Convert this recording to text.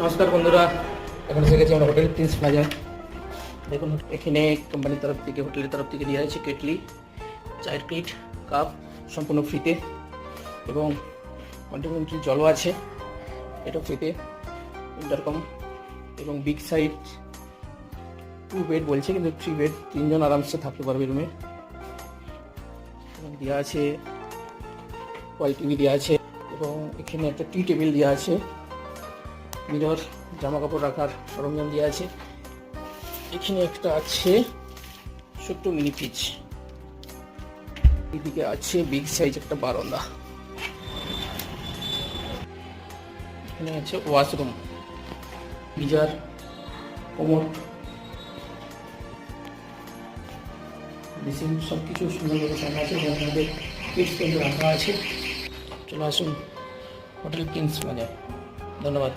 নমস্কার বন্ধুরা, এখন এসে গেছি আমরা হোটেল প্রিন্স প্লাজায় দেখুন, এখানে কোম্পানির তরফ থেকে, হোটেলের তরফ থেকে দেওয়া হয়েছে কেটলি চায়ের প্লেট, কাপ, সম্পূর্ণ ফ্রিতে এবং কন্টিনেন্টাল জলও আছে এটা ফ্রিতে। ইন্টারকম এবং বিগ সাইড টু বেড বলছে, কিন্তু থ্রি বেড তিনজন আরামসে থাকতে পারবে রুমে দেওয়া আছে ওয়াল টিভি দেওয়া আছে, এবং এখানে একটা টি টেবিল দেওয়া আছে। মিরর জামা কাপড় রাখার সরঞ্জাম দেওয়া আছে। এখানে একটা আছে ছোট্ট মিনি ফ্রিজ এদিকে আছে বিগ সাইজ একটা বারান্দা। এখানে আছে ওয়াশরুম গিজার কোমর বেসিন সব কিছু সুন্দরভাবে সামনে আছে কিডস রাখা আছে। চলে আসুন হোটেল প্রিন্স বাজার ধন্যবাদ।